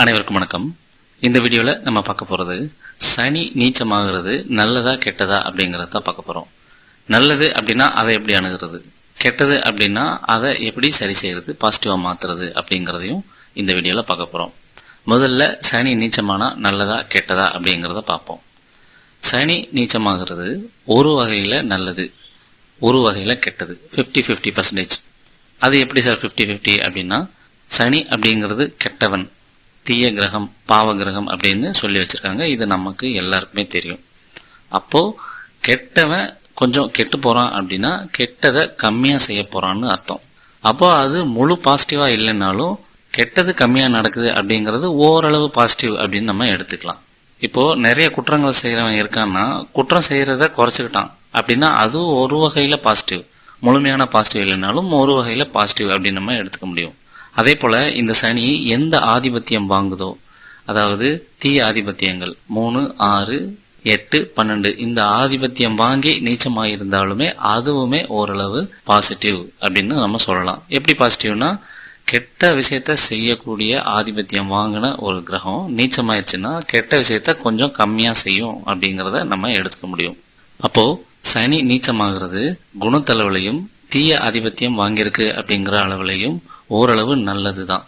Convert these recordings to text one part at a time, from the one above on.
அனைவருக்கும் வணக்கம். இந்த வீடியோவில் நம்ம பார்க்க போகிறது சனி நீச்சமாகிறது நல்லதா கெட்டதா அப்படிங்கறத பார்க்க போகிறோம் நல்லது அப்படின்னா அதை எப்படி அணுகிறது? கெட்டது அப்படின்னா அதை எப்படி சரி செய்கிறது பாசிட்டிவாக மாற்றுறது அப்படிங்கிறதையும் இந்த வீடியோவில் பார்க்க போகிறோம் முதல்ல சனி நீச்சமானா நல்லதா கெட்டதா அப்படிங்கிறத பார்ப்போம். சனி நீச்சமாகிறது ஒரு வகையில் நல்லது ஒரு வகையில் கெட்டது. 50 50% பர்சன்டேஜ் அது எப்படி சார் 50 50 அப்படின்னா சனி அப்படிங்கிறது கெட்டவன். தீய கிரகம் பாவ கிரகம் அப்படின்னு சொல்லி வச்சுருக்காங்க. இது நமக்கு எல்லாருக்குமே தெரியும். அப்போது கெட்டவன் கொஞ்சம் கெட்டு போகிறான் அப்படின்னா கெட்டதை கம்மியாக செய்ய போகிறான்னு அர்த்தம். அப்போ அது முழு பாசிட்டிவாக இல்லைன்னாலும் கெட்டது கம்மியாக நடக்குது அப்படிங்கிறது ஓரளவு பாசிட்டிவ் அப்படின்னு நம்ம எடுத்துக்கலாம். இப்போது நிறைய குற்றங்கள் செய்கிறவன் இருக்கான்னா குற்றம் செய்கிறத குறைச்சிக்கிட்டான் அப்படின்னா அது ஒரு வகையில் பாசிட்டிவ் முழுமையான பாசிட்டிவ் இல்லைனாலும் ஒரு வகையில் பாசிட்டிவ் அப்படின்னு நம்ம எடுத்துக்க முடியும். அதே போல இந்த சனி எந்த ஆதிபத்தியம் வாங்குதோ அதாவது தீய ஆதிபத்தியங்கள் மூணு ஆறு எட்டு பன்னெண்டு இந்த ஆதிபத்தியம் வாங்கி நீச்சமாயிருந்தாலுமே அதுவுமே ஓரளவு பாசிட்டிவ் அப்படின்னு நம்ம சொல்லலாம். எப்படி பாசிட்டிவ்னா கெட்ட விஷயத்த செய்யக்கூடிய ஆதிபத்தியம் வாங்கின ஒரு கிரகம் நீச்சமாயிருச்சுன்னா கெட்ட விஷயத்த கொஞ்சம் கம்மியா செய்யும் அப்படிங்கறத நம்ம எடுத்துக்க முடியும். அப்போ சனி நீச்சமாகிறது குணத்தளவுலையும் தீய ஆதிபத்தியம் வாங்கியிருக்கு அப்படிங்கிற அளவுலையும் ஓரளவு நல்லது தான்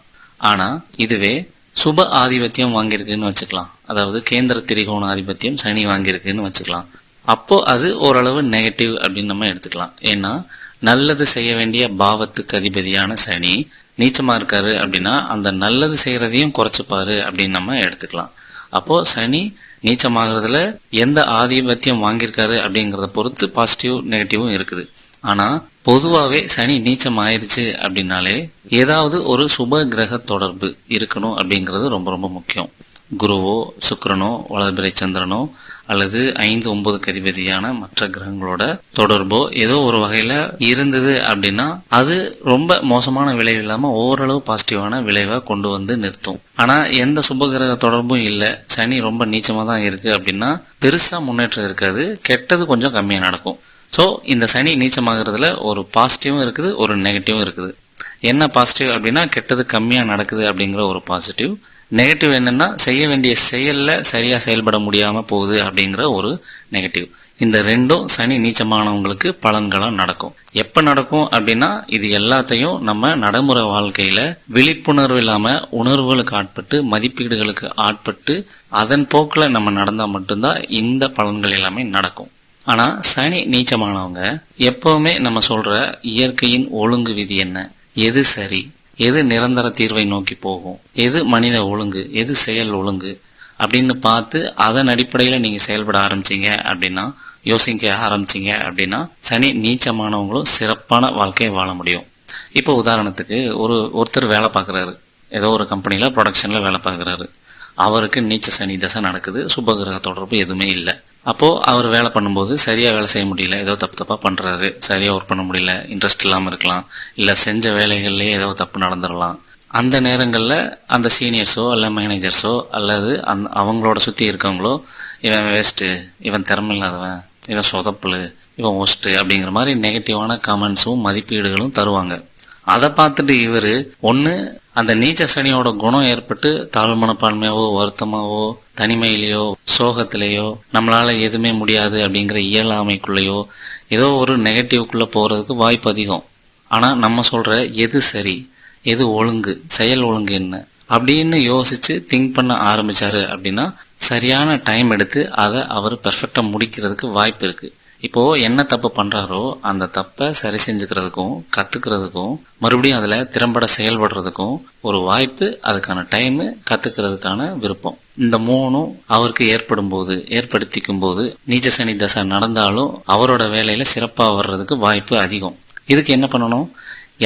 ஆனால் இதுவே சுப ஆதிபத்தியம் வாங்கியிருக்குன்னு வச்சுக்கலாம். அதாவது கேந்திர திரிகோண ஆதிபத்தியம் சனி வாங்கியிருக்குன்னு வச்சுக்கலாம். அப்போ அது ஓரளவு நெகட்டிவ் அப்படின்னு நம்ம எடுத்துக்கலாம். ஏன்னா நல்லது செய்ய வேண்டிய பாவத்துக்கு அதிபதியான சனி நீச்சமா இருக்காரு அப்படின்னா அந்த நல்லது செய்யறதையும் குறைச்சிப்பாரு அப்படின்னு நம்ம எடுத்துக்கலாம். அப்போ சனி நீச்சமாகறதுல எந்த ஆதிபத்தியம் வாங்கியிருக்காரு அப்படிங்கிறத பொறுத்து பாசிட்டிவ் நெகட்டிவும் இருக்குது. ஆனா பொதுவாகவே சனி நீச்சம் ஆயிருச்சு அப்படின்னாலே ஏதாவது ஒரு சுப கிரக தொடர்பு இருக்கணும் அப்படிங்கிறது ரொம்ப ரொம்ப முக்கியம். குருவோ சுக்கரனோ வளர்பிறை சந்திரனோ அல்லது ஐந்து ஒன்பது கதிபதியான மற்ற கிரகங்களோட தொடர்போ ஏதோ ஒரு வகையில இருந்தது அப்படின்னா அது ரொம்ப மோசமான விளைவு இல்லாம ஓரளவு பாசிட்டிவான விளைவை கொண்டு வந்து நிறுத்தும். ஆனா எந்த சுப கிரக தொடர்பும் இல்ல. சனி ரொம்ப நீச்சமா தான் இருக்கு அப்படின்னா பெருசா முன்னேற்றம் இருக்காது. கெட்டது கொஞ்சம் கம்மியா நடக்கும். ஸோ இந்த சனி நீச்சமாகறதுல ஒரு பாசிட்டிவும் இருக்குது ஒரு நெகட்டிவும் இருக்குது. என்ன பாசிட்டிவ் அப்படின்னா கெட்டது கம்மியாக நடக்குது அப்படிங்கிற ஒரு பாசிட்டிவ் நெகட்டிவ் என்னன்னா செய்ய வேண்டிய செயலில் சரியாக செயல்பட முடியாமல் போகுது அப்படிங்கிற ஒரு நெகட்டிவ் இந்த ரெண்டும் சனி நீச்சமானவங்களுக்கு பலன்களாக நடக்கும். எப்போ நடக்கும் அப்படின்னா இது எல்லாத்தையும் நம்ம நடைமுறை வாழ்க்கையில் விழிப்புணர்வு இல்லாமல் உணர்வுகளுக்கு ஆட்பட்டு மதிப்பீடுகளுக்கு ஆட்பட்டு அதன் போக்கில் நம்ம நடந்தால் மட்டும்தான் இந்த பலன்கள் எல்லாமே நடக்கும். ஆனா சனி நீச்சமானவங்க எப்பவுமே நம்ம சொல்ற இயற்கையின் ஒழுங்கு விதி என்ன? எது சரி? எது நிரந்தர தீர்வை நோக்கி போகும்? எது மனித ஒழுங்கு? எது செயல் ஒழுங்கு? அப்படின்னு பார்த்து அதன் அடிப்படையில நீங்க செயல்பட ஆரம்பிச்சீங்க அப்படின்னா யோசிக்க ஆரம்பிச்சீங்க அப்படின்னா சனி நீச்சமானவங்களும் சிறப்பான வாழ்க்கையை வாழ முடியும். இப்போ உதாரணத்துக்கு ஒரு ஒருத்தர் வேலை பார்க்குறாரு. ஏதோ ஒரு கம்பெனியில் ப்ரொடக்ஷனில் வேலை பார்க்குறாரு. அவருக்கு நீச்ச சனி தசை நடக்குது. சுபகிரக தொடர்பு எதுவுமே இல்லை. அப்போ அவர் வேலை பண்ணும்போது சரியா வேலை செய்ய முடியல. ஏதோ தப்பு தப்பா பண்றாரு. சரியா ஒர்க் பண்ண முடியல. இன்ட்ரெஸ்ட் இல்லாம இருக்கலாம். இல்ல செஞ்ச வேலைகள்லயே ஏதோ தப்பு நடந்துடலாம். அந்த நேரங்களில் அந்த சீனியர்ஸோ அல்ல மேனேஜர்ஸோ அல்லது அந் அவங்களோட சுற்றி இருக்கவங்களோ இவன் வேஸ்ட்டு இவன் திறமை இல்லாதவன் இவன் சொதப்புலு இவன் ஒஸ்ட்டு அப்படிங்கிற மாதிரி நெகட்டிவான கமெண்ட்ஸும் மதிப்பீடுகளும் தருவாங்க. அதை பார்த்துட்டு இவர் ஒன்று அந்த நீச்ச சனியோட குணம் ஏற்பட்டு தாழ்வு மனப்பான்மையாவோ வருத்தமாவோ தனிமையிலேயோ சோகத்திலேயோ நம்மளால எதுவுமே முடியாது அப்படிங்கிற இயலாமைக்குள்ளேயோ ஏதோ ஒரு நெகட்டிவ்க்குள்ள போறதுக்கு வாய்ப்பு அதிகம். ஆனா நம்ம சொல்ற எது சரி எது ஒழுங்கு செயல் ஒழுங்கு என்ன அப்படின்னு யோசிச்சு திங்க் பண்ண ஆரம்பிச்சாரு அப்படின்னா சரியான டைம் எடுத்து அதை அவர் பெர்ஃபெக்டா முடிக்கிறதுக்கு வாய்ப்பு இருக்கு. இப்போ என்ன தப்பு பண்றாரோ அந்த தப்பை சரி செஞ்சுக்கிறதுக்கும் கத்துக்கிறதுக்கும் மறுபடியும் அதுல திறம்பட செயல்படுறதுக்கும் ஒரு வாய்ப்பு அதுக்கான டைம் கத்துக்கிறதுக்கான விருப்பம். இந்த மூணும் அவருக்கு ஏற்படும் போது ஏற்படுத்திக்கும் போது நீச்ச சனி தசை நடந்தாலும் அவரோட வேலையில சிறப்பா வர்றதுக்கு வாய்ப்பு அதிகம். இதுக்கு என்ன பண்ணணும்?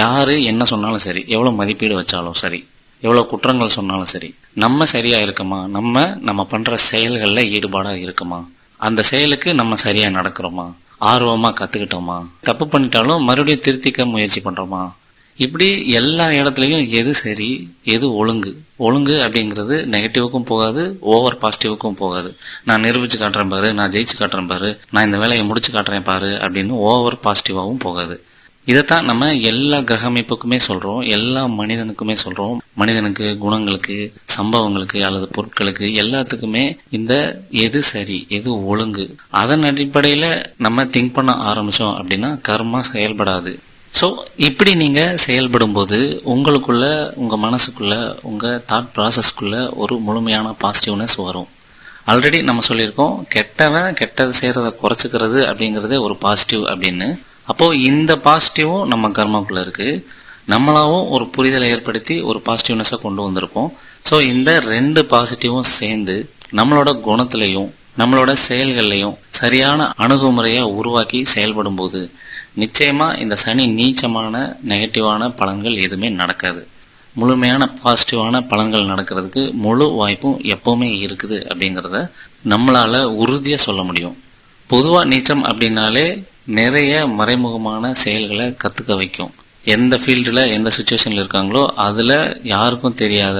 யாரு என்ன சொன்னாலும் சரி எவ்வளவு மதிப்பீடு வச்சாலும் சரி எவ்வளவு குற்றங்கள் சொன்னாலும் சரி நம்ம சரியா இருக்குமா? நம்ம நம்ம பண்ற செயல்கள்ல ஈடுபாடா இருக்குமா? அந்த செயலுக்கு நம்ம சரியா நடக்கிறோமா? ஆர்வமா கத்துக்கிட்டோமா? தப்பு பண்ணிட்டாலும் மறுபடியும் திருத்திக்க முயற்சி பண்றோமா? இப்படி எல்லா இடத்துலையும் எது சரி எது ஒழுங்கு? ஒழுங்கு அப்படிங்கிறது நெகட்டிவுக்கும் போகாது ஓவர் பாசிட்டிவுக்கும் போகாது. நான் நிரூபிச்சு காட்டுறேன் பாரு நான் ஜெயிச்சு காட்டுறேன் பாரு நான் இந்த வேலையை முடிச்சு காட்டுறேன் பாரு அப்படின்னு ஓவர் பாசிட்டிவாகவும் போகாது. இதைத்தான் நம்ம எல்லா கிரக அமைப்புக்குமே சொல்றோம் எல்லா மனிதனுக்குமே சொல்றோம். மனிதனுக்கு குணங்களுக்கு சம்பவங்களுக்கு அல்லது பொருட்களுக்கு எல்லாத்துக்குமே இந்த எது சரி எது ஒழுங்கு அதன் அடிப்படையில நம்ம திங்க் பண்ண ஆரம்பிச்சோம் அப்படின்னா கர்மா செயல்படாது. ஸோ இப்படி நீங்க செயல்படும் போது உங்களுக்குள்ள உங்க மனசுக்குள்ள உங்க தாட் ப்ராசஸ்க்குள்ள ஒரு முழுமையான பாசிட்டிவ்னஸ் வரும். ஆல்ரெடி நம்ம சொல்லியிருக்கோம் கெட்டவன் கெட்டது செய்கிறத குறைச்சிக்கிறது அப்படிங்கறதே ஒரு பாசிட்டிவ் அப்படின்னு. அப்போது இந்த பாசிட்டிவும் நம்ம கர்மாக்குள்ளே இருக்குது நம்மளாவும் ஒரு புரிதலை ஏற்படுத்தி ஒரு பாசிட்டிவ்னஸை கொண்டு வந்திருப்போம். ஸோ இந்த ரெண்டு பாசிட்டிவும் சேர்ந்து நம்மளோட குணத்திலையும் நம்மளோட செயல்கள்லையும் சரியான அணுகுமுறையை உருவாக்கி செயல்படும் போது நிச்சயமாக இந்த சனி நீச்சமான நெகட்டிவான பலன்கள் எதுவுமே நடக்காது. முழுமையான பாசிட்டிவான பலன்கள் நடக்கிறதுக்கு முழு வாய்ப்பும் எப்பவுமே இருக்குது அப்படிங்கிறத நம்மளால் உறுதியாக சொல்ல முடியும். பொதுவாக நீச்சம் அப்படின்னாலே நிறைய மறைமுகமான செயல்களை கற்றுக்க வைக்கும். எந்த ஃபீல்டில் எந்த சுச்சுவேஷனில் இருக்காங்களோ அதில் யாருக்கும் தெரியாத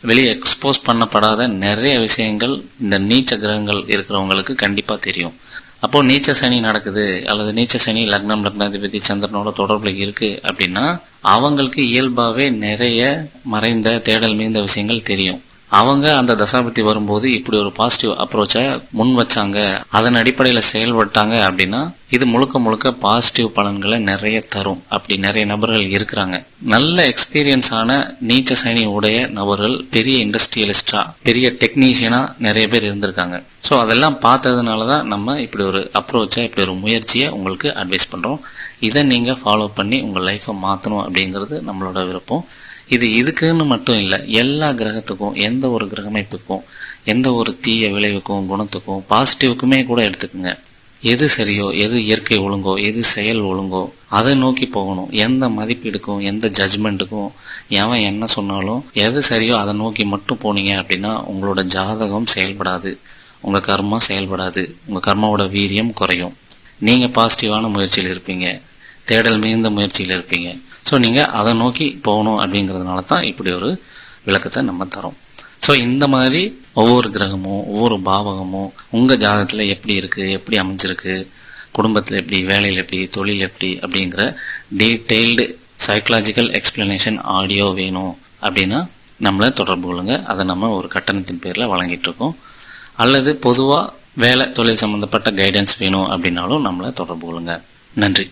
வெளியே எக்ஸ்போஸ் பண்ணப்படாத நிறைய விஷயங்கள் இந்த நீச்ச கிரகங்கள் இருக்கிறவங்களுக்கு கண்டிப்பாக தெரியும். அப்போது நீச்ச சனி நடக்குது அல்லது நீச்ச சனி லக்னம் லக்னாதிபதி சந்திரனோட தொடர்பில் இருக்குது அப்படின்னா அவங்களுக்கு இயல்பாகவே நிறைய மறைந்த தேடல் மீந்த விஷயங்கள் தெரியும். அவங்க அந்த தசாபத்தி வரும்போது இப்படி ஒரு பாசிட்டிவ் அப்ரோச்சை முன் வச்சாங்க. அதன் அடிப்படையில் செயல்பட்டாங்க அப்படின்னா இது முழுக்க முழுக்க பாசிட்டிவ் பலன்களை நிறைய தரும். அப்படி நிறைய நபர்கள் இருக்கிறாங்க. நல்ல எக்ஸ்பீரியன்ஸ் ஆன நீச்ச சைனி உடைய நபர்கள் பெரிய இண்டஸ்ட்ரியலிஸ்டா பெரிய டெக்னீஷியனா நிறைய பேர் இருந்திருக்காங்க. ஸோ அதெல்லாம் பார்த்ததுனால தான் நம்ம இப்படி ஒரு அப்ரோச்சை இப்படி ஒரு முயற்சியை உங்களுக்கு அட்வைஸ் பண்ணுறோம் இதை நீங்கள் ஃபாலோ பண்ணி உங்கள் லைஃப்பை மாற்றணும் அப்படிங்கிறது நம்மளோட விருப்பம். இது இதுக்குன்னு மட்டும் இல்லை எல்லா கிரகத்துக்கும் எந்த ஒரு கிரகமைப்புக்கும் எந்த ஒரு தீய விளைவுக்கும் குணத்துக்கும் பாசிட்டிவுக்குமே கூட எடுத்துக்கோங்க. எது சரியோ எது இயற்கை ஒழுங்கோ எது செயல் ஒழுங்கோ அதை நோக்கி போகணும். எந்த மதிப்பீடுக்கும் எந்த ஜட்ஜ்மெண்ட்டுக்கும் எவன் என்ன சொன்னாலும் எது சரியோ அதை நோக்கி மட்டும் போனீங்க அப்படின்னா உங்களோட ஜாதகம் செயல்படாது. உங்கள் கர்மா செயல்படாது. உங்கள் கர்மாவோட வீரியம் குறையும். நீங்கள் பாசிட்டிவான முயற்சியில் இருப்பீங்க. தேடல் மிகுந்த முயற்சியில் இருப்பீங்க. ஸோ நீங்கள் அதை நோக்கி போகணும் அப்படிங்கிறதுனால தான் இப்படி ஒரு விளக்கத்தை நம்ம தரோம். ஸோ இந்த மாதிரி ஒவ்வொரு கிரகமும் ஒவ்வொரு பாவகமும் உங்கள் ஜாதகத்தில் எப்படி இருக்குது எப்படி அமைஞ்சிருக்கு குடும்பத்தில் எப்படி வேலையில் எப்படி தொழில் எப்படி அப்படிங்கிற டீட்டெயில்டு சைக்கலாஜிக்கல் எக்ஸ்பிளனேஷன் ஆடியோ வேணும் அப்படின்னா நம்மளை தொடர்பு கொள்ளுங்க. அதை நம்ம ஒரு கட்டணத்தின் பேரில் வழங்கிட்டு இருக்கோம். அல்லது பொதுவாக வேலை தொழில் சம்மந்தப்பட்ட கைடன்ஸ் வேணும் அப்படின்னாலும் நம்மளை தொடர்பு கொள்ளுங்க. நன்றி.